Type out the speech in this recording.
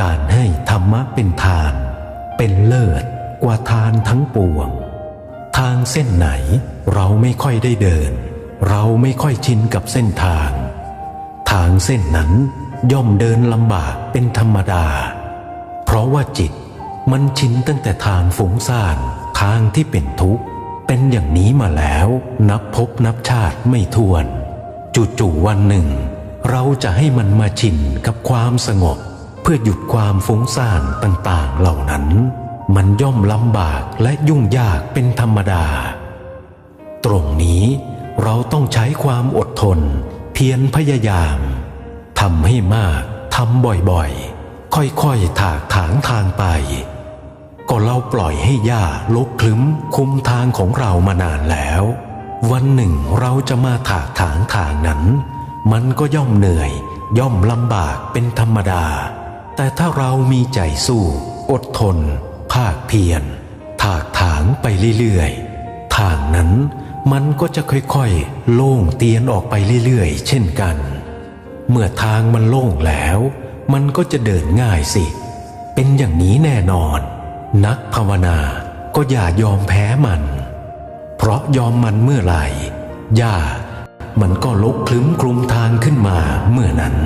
การให้ธรรมะเป็นทาน เป็นเลิศกว่าทานทั้งปวง ทางเส้นไหนเราไม่ค่อยได้เดิน เราไม่ค่อยชินกับเส้นทาง ทางเส้นนั้นย่อมเดินลำบากเป็นธรรมดา เพราะว่าจิตมันชินตั้งแต่ทางฝูงซ่านทางที่เป็นทุกข์ เป็นอย่างนี้มาแล้วนับพบนับชาติไม่ถ้วน จู่ๆวันหนึ่ง เราจะให้มันมาชินกับความสงบ พื่อหยุดความฟุ้งซ่านต่าง ๆ เหล่านั้น มันย่อมลำบากและยุ่งยากเป็นธรรมดา ตรงนี้เราต้องใช้ความอดทน เพียรพยายามทำให้มากทำบ่อยๆ ค่อยๆ ถากถางทางไป ก็เราปล่อยให้หญ้าลกคลึ้มคุมทางของเรามานานแล้ว วันหนึ่งเราจะมาถากถางทางนั้น มันก็ย่อมเหนื่อย ย่อมลำบากเป็นธรรมดา แต่ถ้าเรามีใจสู้ อดทน ภาคเพียรถากถางไปเรื่อยๆ ทางนั้นมันก็จะค่อยๆ โล่งเตียนออกไปเรื่อยๆ เช่นกัน เมื่อทางมันโล่งแล้ว มันก็จะเดินง่ายสิ เป็นอย่างนี้แน่นอน นักภาวนาก็อย่ายอมแพ้มัน เพราะยอมมันเมื่อไหร่หญ้ามันก็ลกคลึ้มคลุมทางขึ้นมาเมื่อนั้น